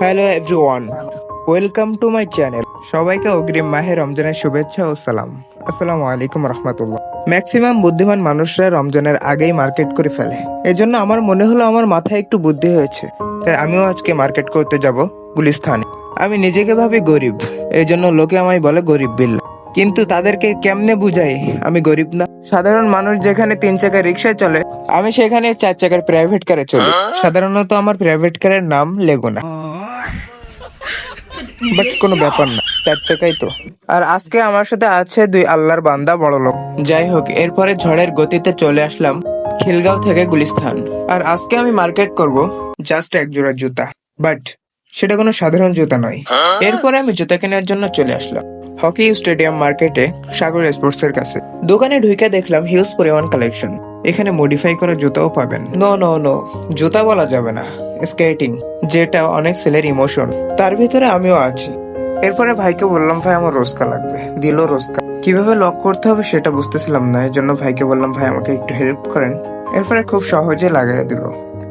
Hello everyone welcome to my channel সবাইকে অগ্রিম মাহে রমজানের শুভেচ্ছা ও সালাম। আসসালামু আলাইকুম রহমতুল্লাহ। ম্যাক্সিমাম বুদ্ধিমান মানুষরা রমজানের আগেই মার্কেট করে ফেলে। এজন্য আমার মনে হলো আমার মাথায় একটু বুদ্ধি হয়েছে। তাই আমিও আজকে মার্কেট করতে যাব গুলিস্তানে আমি নিজেকে ভাবি গরিব। এই জন্য লোকে আমায় বলে গরিব বিল কিন্তু তাদেরকে কেমনে বুঝাই? আমি গরিব না। সাধারণ মানুষ যেখানে তিন চাকার রিক্সায় চলে আমি সেখানে চার চাকার প্রাইভেট কারে চলি। সাধারণত আমার প্রাইভেট কারের নাম লেগুনা বাট কোনো ব্যাপার না চার চাকাই তো। আর আজকে আমার সাথে আছে দুই আল্লাহর বান্দা বড় লোক। যাই হোক এরপরে ঝড়ের গতিতে চলে আসলাম খিলগাঁও থেকে গুলিস্থান আর আজকে আমি মার্কেট করব জাস্ট এক জোড়া জুতা বাট সেটা কোনো সাধারণ জুতা নয়। এরপরে আমি জুতা কেনার জন্য চলে আসলাম। হকি স্টেডিয়াম মার্কেটে সাগর স্পোর্টস এর কাছে। দোকানে ঢুকে দেখলাম হিউজ পরিমাণ কালেকশন। এখানে মডিফাই করা জুতাও পাবেন। নো নো নো জুতা বলা যাবে না। স্কেটিং যেটা অনেক ছেলের ইমোশন তার ভিতরে আমিও আছি। এরপরে ভাইকে বললাম, ভাই, আমার রোজকা লাগবে। দিল রোজকা। কীভাবে লক করতে হবে সেটা বুঝতেছিলাম না এর জন্য ভাইকে বললাম, ভাই, আমাকে একটু হেল্প করেন। এরপরে খুব সহজে লাগাই দিল।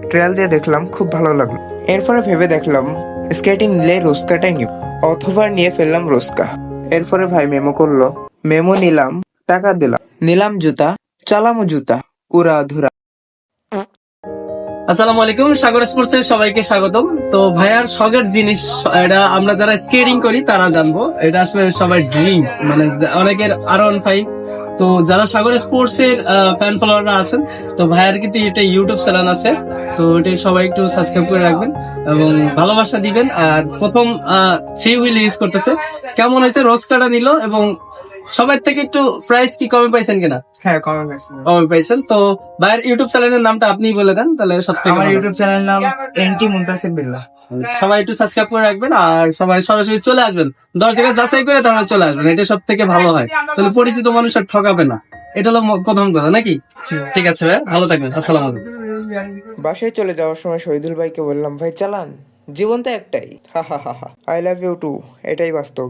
ট্রায়াল দিয়ে দেখলাম, খুব ভালো লাগল। এরপরে ভেবে দেখলাম স্কেটিং নিলে রোজকাটাই নিব। অথবা নিয়ে ফেললাম রোজকা। এরপরে ভাই মেমো করল। মেমো নিলাম, টাকা দিলাম। নিলাম জুতা, চালামো জুতা, উড়া ধুরা। আসসালামু আলাইকুম, সাগর স্পোর্টস এর সবাইকে স্বাগতম। তো ভাইয়ার শখের জিনিস, এটা আমরা যারা স্কেটিং করি, তারা জানব। এটা আসলে সবাই ড্রিম মানে অনেকের আর ওয়ান ফাইভ তো যারা সাগর স্পোর্টস এর ফ্যান ফলোয়াররা আছেন, তো ভাইয়ার কিন্তু এটা ইউটিউব চ্যানেল আছে, তো এটা সবাই একটু সাবস্ক্রাইব করে রাখবেন এবং ভালোবাসা দিবেন। আর প্রথম থ্রি হুইল ইউজ করতেছে। কেমন হয়েছে? রস কাটা নিল এবং সবার থেকে একটু প্রাইস কি কমে পাইছেন কিনা? হ্যাঁ কমেন্ট কমে পাইছেন। তো ভাইয়ের ইউটিউব চ্যানেলের নামটা আপনিই বলে দেন তাহলে সব থেকে আমার ইউটিউব চ্যানেল নাম এনটি মুন্তাসির বিল্লাহ। সবাই একটু সাবস্ক্রাইব করে রাখবেন আর সবাই সরাসরি চলে আসবেন। দশ জায়গায় যাচাই করে তারা চলে আসবেন এটা সব থেকে ভালো হয়। তাহলে পরিচিত মানুষ আর ঠকাবে না। এটা হলো প্রথম কথা নাকি? ঠিক আছে ভাই ভালো থাকবেন আসসালাম আলাইকুম। বাসায় চলে যাওয়ার সময় শহীদুল ভাইকে বললাম ভাই চালান। জীবন তো একটাই। হা হা হা হা। আই লাভ ইউ টু এটাই বাস্তব।